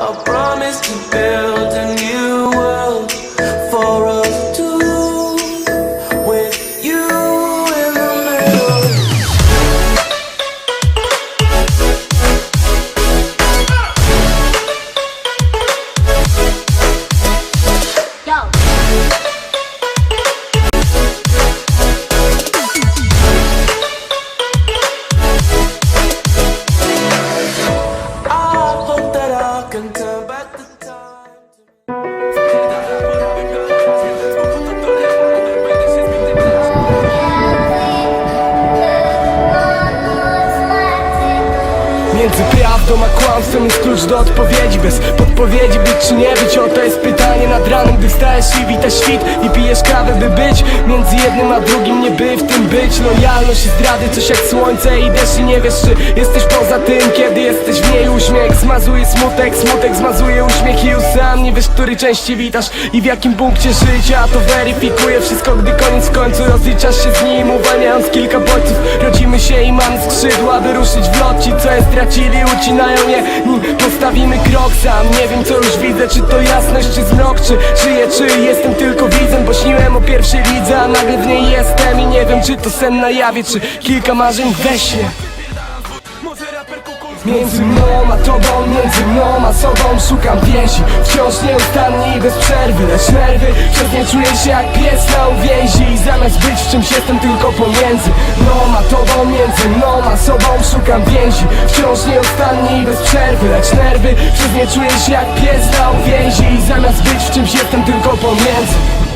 I promise to build a new Między prawdą a kłamstwem jest klucz do odpowiedzi. Bez podpowiedzi być czy nie być Oto jest pytanie nad ranem Gdy wstajesz i wita świt. I pijesz kawę by być Między jednym a drugim nie by w tym być. Lojalność i zdrady coś jak słońce I deszcz i nie wiesz czy jesteś poza tym Kiedy Zmazuje smutek, smutek zmazuje uśmiech I sam nie wiesz który części witasz I w jakim punkcie życia To weryfikuje wszystko Gdy koniec w końcu rozliczasz się z nim Uwalniając kilka bodźców. Rodzimy się i mamy skrzydła By ruszyć w lot Ci co je stracili ucinają je Nim postawimy krok sam. Nie wiem co już widzę Czy to jasność czy zmrok Czy żyję czy jestem tylko widzem Bo śniłem o pierwszej lidze A nagle w niej jestem I nie wiem czy to sen na jawie Czy kilka marzeń we śnie Między mną a tobą, między mną a sobą Szukam więzi, wciąż nieustannie i bez przerwy. Lecz nerwy, przez nie czuję się jak pies na uwięzi. I zamiast być w czymś jestem tylko pomiędzy Mną a tobą, między mną a sobą Szukam więzi, wciąż nieustannie i bez przerwy. Lecz nerwy, przez nie czuję się jak pies na uwięzi. I zamiast być w czymś jestem tylko pomiędzy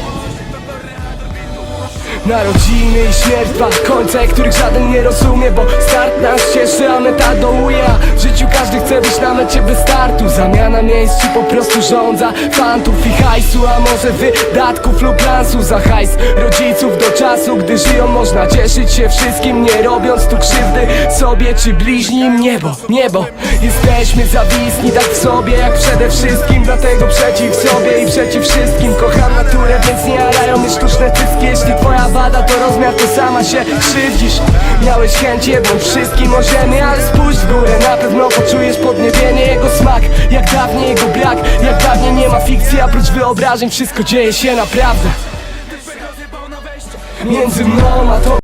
Narodziny i śmierć, dwa końce, których żaden nie rozumie Bo start nas cieszy, a meta dołuje A W życiu każdy chce być na mecie bez startu. Zamiana miejsc czy po prostu rządza Fantów i hajsu, a może wydatków lub lansu. Za hajs rodziców do czasu, gdy żyją można cieszyć się wszystkim Nie robiąc tu krzywdy sobie czy bliźnim. Niebo, niebo, jesteśmy zawisni tak w sobie Jak przede wszystkim, dlatego przeciw sobie i przeciw wszystkim Kocham naturę, więc nie wada to rozmiar, to sama się krzywdzisz. Miałeś chęć jebnąć wszystkim ziemię, ale spójrz w górę. Na pewno poczujesz podniebienie jego smak. Jak dawniej jego brak, jak dawniej nie ma fikcji Oprócz wyobrażeń wszystko dzieje się naprawdę. Między mną a to